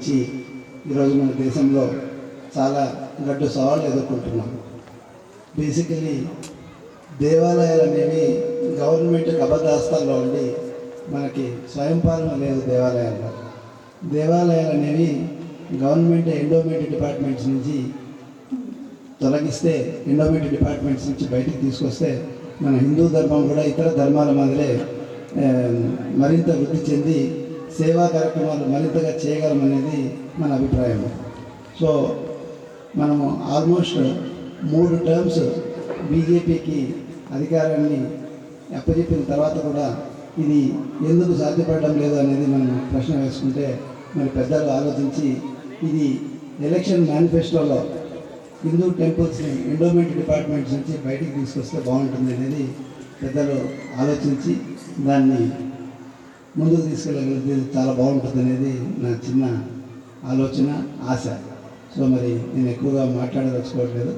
నుంచి ఈరోజు మన దేశంలో చాలా గడ్డు సవాళ్ళు ఎదుర్కొంటున్నాం. బేసికలీ దేవాలయాలు అనేవి గవర్నమెంట్ అబద్ధాస్తాల్లో ఉండి మనకి స్వయం పాలన లేదు దేవాలయాల్లో. దేవాలయాలు అనేవి గవర్నమెంట్ ఎండోమెంట్ డిపార్ట్మెంట్స్ నుంచి తొలగిస్తే ఎండోమెంట్ డిపార్ట్మెంట్స్ నుంచి బయటికి తీసుకొస్తే మన హిందూ ధర్మం కూడా ఇతర ధర్మాల మాదిరే మరింత వృద్ధి చెంది సేవా కార్యక్రమాలు మరింతగా చేయగలమనేది మన అభిప్రాయం. సో మనము ఆల్మోస్ట్ మూడు టర్మ్స్ బీజేపీకి అధికారాన్ని అప్పచెప్పిన తర్వాత కూడా ఇది ఎందుకు సాధ్యపడడం లేదు అనేది మనం ప్రశ్న వేసుకుంటే మరి పెద్దలు ఆలోచించి ఇది ఎలక్షన్ మేనిఫెస్టోలో హిందూ టెంపుల్స్ని ఎండోమెంట్ డిపార్ట్మెంట్స్ నుంచి బయటికి తీసుకొస్తే బాగుంటుంది అనేది పెద్దలు ఆలోచించి దాన్ని ముందుకు తీసుకెళ్ళగలిగితే చాలా బాగుంటుంది అనేది నా చిన్న ఆలోచన ఆశ. సో మరి నేను ఎక్కువగా మాట్లాడదలుచుకోవట్లేదు.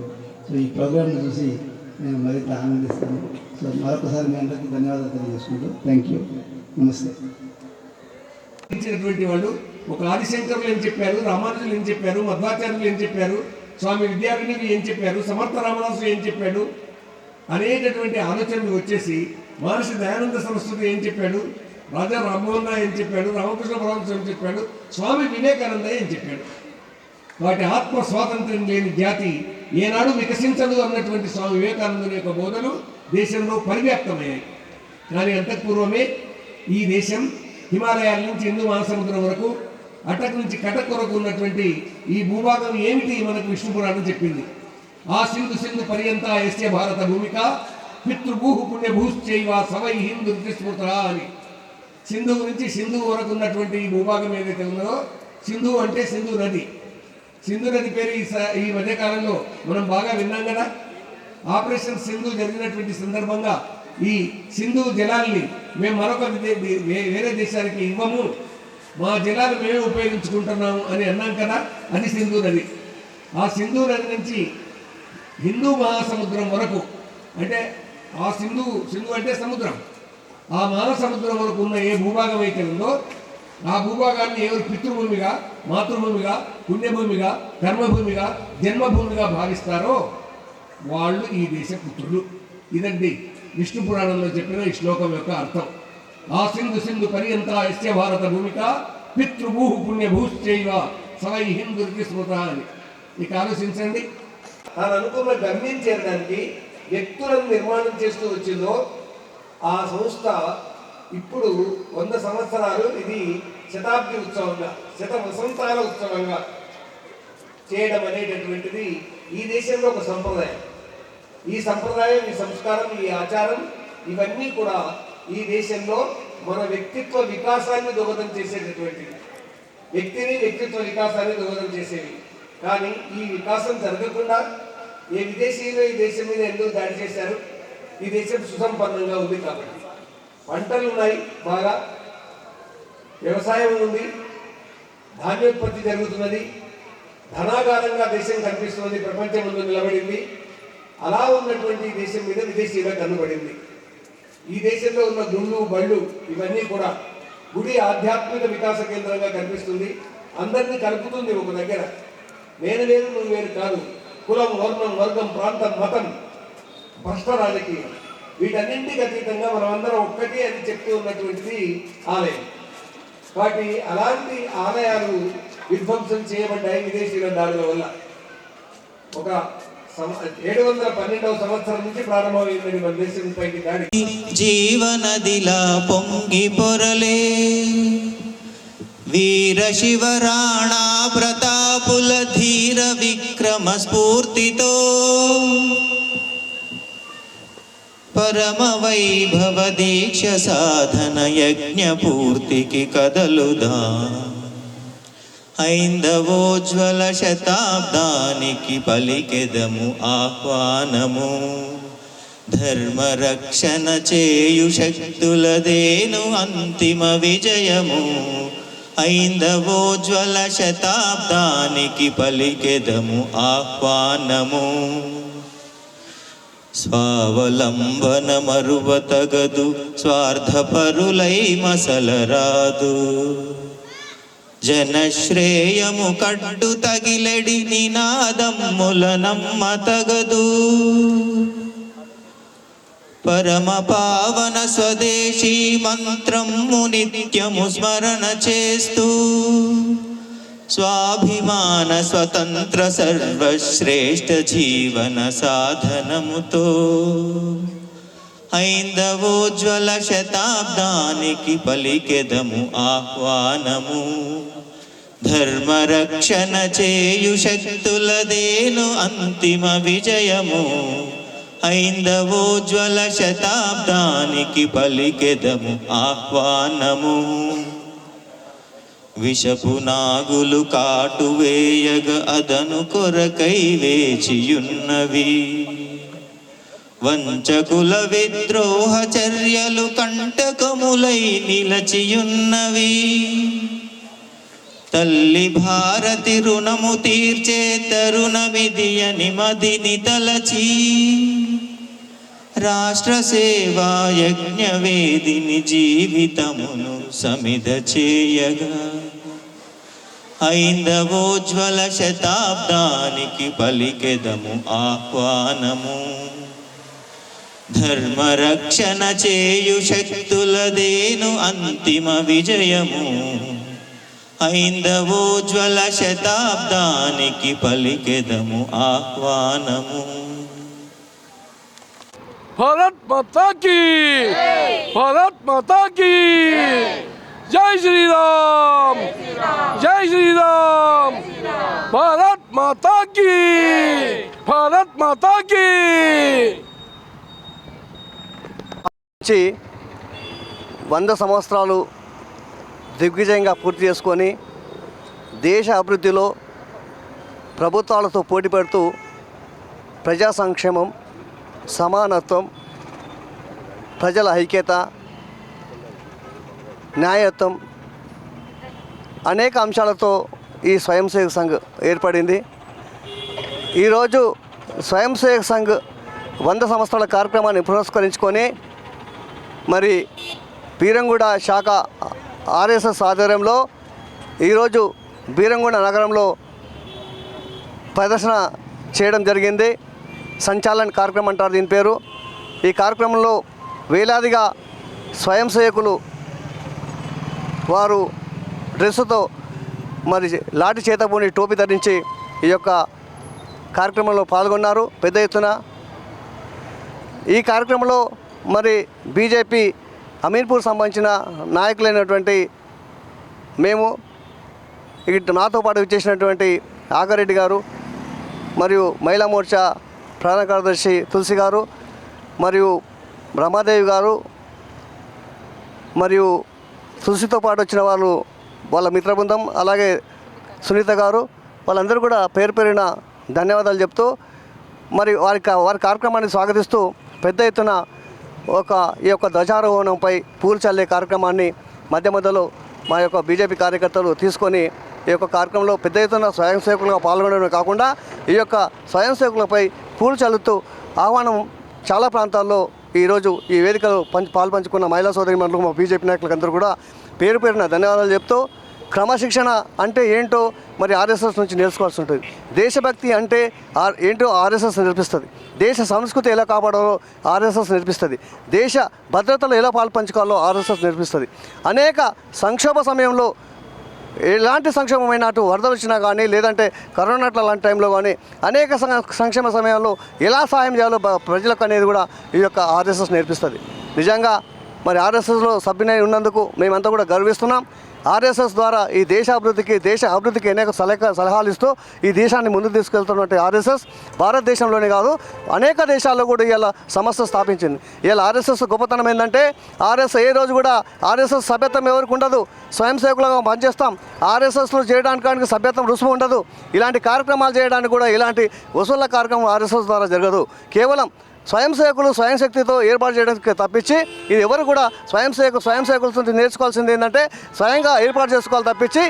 సో ఈ ప్రోగ్రామ్ని చూసి నేను మరింత ఆనందిస్తాను. సో మరొకసారి మీ అందరికీ ధన్యవాదాలు తెలియజేసుకుంటూ థ్యాంక్ యూ. నమస్తే. ఇచ్చినటువంటి వాళ్ళు ఒక ఆదిశంకరులు ఏం చెప్పారు రామానుజులు ఏం చెప్పారు మధ్వాచార్యులు ఏం చెప్పారు స్వామి విద్యార్థిని ఏం చెప్పారు సమర్థ రామదాసు ఏం చెప్పాడు అనేటటువంటి ఆలోచనలు వచ్చేసి మహర్షి దయానంద సరస్వతి ఏం చెప్పాడు రాజా రామ్మోహన్ రాయ్ అని చెప్పాడు? రామకృష్ణ పరమహంస చెప్పాడు? స్వామి వివేకానంద అని చెప్పాడు? వాటి ఆత్మ స్వాతంత్ర్యం లేని జాతి ఏనాడు వికసించదు అన్నటువంటి స్వామి వివేకానందుని యొక్క బోధలు దేశంలో పరివ్యాప్తమయ్యాయి. కానీ అంతఃపూర్వమే ఈ దేశం హిమాలయాల నుంచి హిందూ మహాసముద్రం వరకు అటక్ నుంచి కటక్ వరకు ఉన్నటువంటి ఈ భూభాగం ఏమిటి మనకు విష్ణు పురాణం చెప్పింది? ఆ సింధు సింధు పర్యంత ఎస్య భారత భూమిక పితృభూ పుణ్యభూశ్చైవ సవై హిందూ స్మృత అని సింధు నుంచి సింధు వరకు ఉన్నటువంటి ఈ భూభాగం ఏదైతే ఉన్నదో సింధు అంటే సింధు నది. సింధు నది పేరు ఈ స- ఈ మధ్యకాలంలో మనం బాగా విన్నాం కదా? ఆపరేషన్ సింధు జరిగినటువంటి సందర్భంగా ఈ సింధు జలాల్ని మేము మరొక వేరే దేశానికి ఇవ్వము. మా జలాలు మేమే ఉపయోగించుకుంటున్నాము అని అన్నాం కదా? అది సింధు నది. ఆ సింధు నది నుంచి హిందూ మహాసముద్రం వరకు అంటే ఆ సింధు సింధు అంటే సముద్రం. ఆ మానసముద్రం వరకు ఉన్న ఏ భూభాగం అయితే ఉందో ఆ భూభాగాన్ని ఎవరు పితృభూమిగా మాతృభూమిగా పుణ్యభూమిగా కర్మభూమిగా జన్మభూమిగా భావిస్తారో వాళ్ళు ఈ దేశ పుత్రులు. ఇదండి విష్ణు పురాణంలో చెప్పిన ఈ శ్లోకం యొక్క అర్థం. ఆ సింధు సింధు పర్యంత యస్య భారత భూమిక పితృభూ పుణ్యభూశ్చైవ సవై హిందుకి స్మృత అని. ఇక ఆలోచించండి. తాను అనుకున్న గమ్యం చేరడానికి వ్యక్తులను నిర్మాణం చేస్తూ వచ్చిందో ఆ సంస్థ ఇప్పుడు వంద సంవత్సరాలు ఇది శతాబ్ది ఉత్సవంగా శత వసంతాల ఉత్సవంగా చేయడం అనేటటువంటిది ఈ దేశంలో ఒక సంప్రదాయం. ఈ సంప్రదాయం ఈ సంస్కారం ఈ ఆచారం ఇవన్నీ కూడా ఈ దేశంలో మన వ్యక్తిత్వ వికాసాన్ని దోహదం చేసేటటువంటివి. వ్యక్తిని వ్యక్తిత్వ వికాసాన్ని దోహదం చేసేవి. కానీ ఈ వికాసం జరగకుండా ఏ విదేశీయులు ఈ దేశం మీద ఎందుకు దాడి చేశారు? ఈ దేశం సుసంపన్నంగా ఉంది కాబట్టి. పంటలు ఉన్నాయి బాగా. వ్యవసాయం ఉంది ధాన్యోత్పత్తి జరుగుతున్నది. ధనాగారంగా దేశం కనిపిస్తున్నది ప్రపంచం ముందు నిలబడింది. అలా ఉన్నటువంటి దేశం మీద విదేశీయుల కనబడింది ఈ దేశంలో ఉన్న గుళ్ళు బళ్ళు ఇవన్నీ కూడా గుడి ఆధ్యాత్మిక వికాస కేంద్రంగా కనిపిస్తుంది. అందరినీ కలుపుతుంది ఒక దగ్గర. నేను వేరు నువ్వు వేరు కాదు. కులం వర్ణం వర్గం ప్రాంతం మతం. భ్రష్ట రాజకీయం వీటన్నింటికి అతీతంగా మనమందరం ఒక్కటి అని చెప్తూ ఉన్నటువంటిది ఆలయం. కాబట్టి అలాంటి ఆలయాలు విధ్వంసం చేయబడ్డాయి విదేశీయుల దాడుల వల్ల. ఒక ఏడు వందల పన్నెండవ సంవత్సరం నుంచి ప్రారంభమైంది మన దేశం పైకి దాడి. జీవనదిలా పొంగి పొరలే. వీర శివరాణా ప్రతాపుల ధీర విక్రమ స్ఫూర్తితో. పరమ వైభవ దీక్ష సాధన యజ్ఞపూర్తికి కదలుదా. ఐందవోజ్వల శతాబ్దానికి పలికెదము ఆహ్వానము. ధర్మరక్షణ చేయు శక్తులదేను అంతిమ విజయము. ఐందవోజ్వల శతాబ్దానికి పలికెదము ఆహ్వానము. స్వావలంబన మరువతగదు స్వార్థపరులై మసలరాదు. జనశ్రేయము కడ్డు తగిలెడి నినాదమ్ముల నమ్మ తగదు పరమ పావన స్వదేశీ మంత్రము నిత్యము స్మరణ చేస్తూ స్వాభిమాన స్వతంత్ర సర్వశ్రేష్ఠ జీవన సాధనముతో ఐందవోజ్వల శతాబ్దానికి పలికెదము ఆహ్వానము. ధర్మరక్షణ చేయు శక్తులదేను అంతిమ విజయము. ఐందవోజ్వల శతాబ్దానికి పలికెదము ఆహ్వానము. విషపు నాగులు కాటు వేయగ అదను కొరకై వేచియున్నవి. వంచకుల విద్రోహ చర్యలు కంటకములై నిలచియున్నవి. తల్లి భారతి రుణము తీర్చే తరుణ అని మదిని తలచి. రాష్ట్ర సేవా యజ్ఞ వేదిని జీవితమును సమిధ చేయగా. ఐందవోజ్వల శతాబ్దానికి పలికెదము ఆహ్వానము. ధర్మరక్షణ చేయు శక్తులదేను అంతిమ విజయము. ఐందవోజ్వల శతాబ్దానికి పలికెదము ఆహ్వానము. భారత్ మాతాకి భారత్ మాతాకి మాతాకి భారత్ మాతాకి వచ్చి వంద సంవత్సరాలు దిగ్విజయంగా పూర్తి చేసుకొని దేశ అభివృద్ధిలో ప్రభుత్వాలతో పోటీ పెడుతూ ప్రజా సంక్షేమం సమానత్వం ప్రజల ఐక్యత న్యాయత్వం అనేక అంశాలతో ఈ స్వయం సేవక సంఘ్ ఏర్పడింది. ఈరోజు స్వయం సేవక సంఘ్ వంద సంవత్సరాల కార్యక్రమాన్ని పురస్కరించుకొని మరి బీరంగూడ శాఖ ఆర్ఎస్ఎస్ ఆధ్వర్యంలో ఈరోజు బీరంగూడ నగరంలో ప్రదర్శన చేయడం జరిగింది. సంచాలన కార్యక్రమం అంటారు దీని పేరు. ఈ కార్యక్రమంలో వేలాదిగా స్వయం సేవకులు వారు డ్రెస్సుతో మరి లాటి చేతబూని టోపీ ధరించి ఈ యొక్క కార్యక్రమంలో పాల్గొన్నారు. పెద్ద ఎత్తున ఈ కార్యక్రమంలో మరి బీజేపీ అమీర్పూర్ సంబంధించిన నాయకులైనటువంటి మేము ఇటు నాతో పాటు విచ్చేసినటువంటి ఆగారెడ్డి గారు మరియు మహిళా మోర్చా ప్రధాన కార్యదర్శి తులసి గారు మరియు బ్రహ్మాదేవి గారు మరియు తులసితో పాటు వచ్చిన వాళ్ళు వాళ్ళ మిత్ర బృందం అలాగే సునీత గారు వాళ్ళందరూ కూడా పేరు పేరిన ధన్యవాదాలు చెప్తూ మరి వారి కా- వారి కార్యక్రమాన్ని స్వాగతిస్తూ పెద్ద ఎత్తున ఒక ఈ యొక్క ధ్వజారోహణంపై పూలు చల్లే కార్యక్రమాన్ని మధ్య మధ్యలో మా యొక్క బీజేపీ కార్యకర్తలు తీసుకొని ఈ యొక్క కార్యక్రమంలో పెద్ద ఎత్తున స్వయం సేవకులుగా పాల్గొనడమే కాకుండా ఈ యొక్క స్వయం సేవకులపై పూలు చల్లుతూ ఆహ్వానం చాలా ప్రాంతాల్లో ఈరోజు ఈ వేదికలో పంచ పాలు పంచుకున్న మహిళా సోదరి మండలం మా బీజేపీ నాయకులందరూ కూడా పేరు పేరున ధన్యవాదాలు చెప్తూ క్రమశిక్షణ అంటే ఏంటో మరి ఆర్ఎస్ఎస్ నుంచి నేర్చుకోవాల్సి ఉంటుంది. దేశభక్తి అంటే ఏంటో ఆర్ఎస్ఎస్ నేర్పిస్తుంది. దేశ సంస్కృతి ఎలా కాపాడాలో ఆర్ఎస్ఎస్ నేర్పిస్తుంది. దేశ భద్రతలో ఎలా పాలు పంచుకోవాలో ఆర్ఎస్ఎస్ నేర్పిస్తుంది. అనేక సంక్షోభ సమయంలో ఎలాంటి సంక్షేమమైన అటు వరదలు వచ్చినా కానీ లేదంటే కరోనాట్ల లాంటి టైంలో కానీ అనేక సం- సంక్షేమ సమయాల్లో ఎలా సహాయం చేయాలో ప్రజలకు అనేది కూడా ఈ యొక్క ఆర్ఎస్ఎస్ నేర్పిస్తుంది. నిజంగా మరి ఆర్ఎస్ఎస్లో సభ్యునై ఉన్నందుకు మేమంతా కూడా గర్విస్తున్నాం. ఆర్ఎస్ఎస్ ద్వారా ఈ దేశ అభివృద్ధికి దేశ అభివృద్ధికి అనేక సలహా సలహాలు ఇస్తూ ఈ దేశాన్ని ముందుకు తీసుకెళ్తున్నట్టు ఆర్ఎస్ఎస్ భారతదేశంలోనే కాదు అనేక దేశాల్లో కూడా ఇలా సంస్థ స్థాపించింది. ఇలా ఆర్ఎస్ఎస్ గొప్పతనం ఏంటంటే ఆర్ఎస్ ఏ రోజు కూడా ఆర్ఎస్ఎస్ సభ్యత్వం ఎవరికి ఉండదు? స్వయం సేవకులుగా పనిచేస్తాం. ఆర్ఎస్ఎస్లో చేయడానికి సభ్యత్వం రుసుము ఉండదు. ఇలాంటి కార్యక్రమాలు చేయడానికి కూడా ఇలాంటి వసూళ్ళ కార్యక్రమం ఆర్ఎస్ఎస్ ద్వారా జరగదు. కేవలం స్వయం సేవకులు స్వయం శక్తితో ఏర్పాటు చేయడానికి తప్పించి ఇది ఎవరు కూడా స్వయం సేవకు స్వయం సేవకులతో నేర్చుకోవాల్సింది ఏంటంటే స్వయంగా ఏర్పాటు చేసుకోవాలి తప్పించి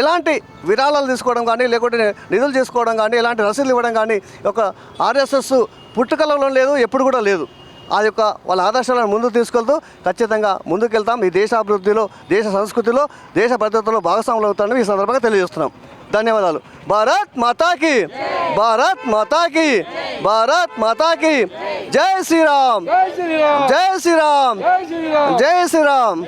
ఎలాంటి విరాళాలు తీసుకోవడం కానీ లేకుంటే నిధులు తీసుకోవడం కానీ ఎలాంటి రసీదులు ఇవ్వడం కానీ ఒక ఆర్ఎస్ఎస్ పుట్టుకలలో లేదు ఎప్పుడు కూడా లేదు. ఆ యొక్క వాళ్ళ ఆదర్శాలను ముందుకు తీసుకెళ్తూ ఖచ్చితంగా ముందుకెళ్తాం. ఈ దేశ అభివృద్ధిలో దేశ సంస్కృతిలో దేశ భద్రతలో భాగస్వాములు అవుతారని ఈ సందర్భంగా తెలియజేస్తున్నాం. ధన్యవాదాలు. భారత్ మాతాకి భారత్ మాతాకి భారత్ మాతాకి. జై శ్రీరామ్. జై శ్రీరామ్. జై శ్రీరామ్. జై శ్రీరామ్. జై శ్రీరామ్.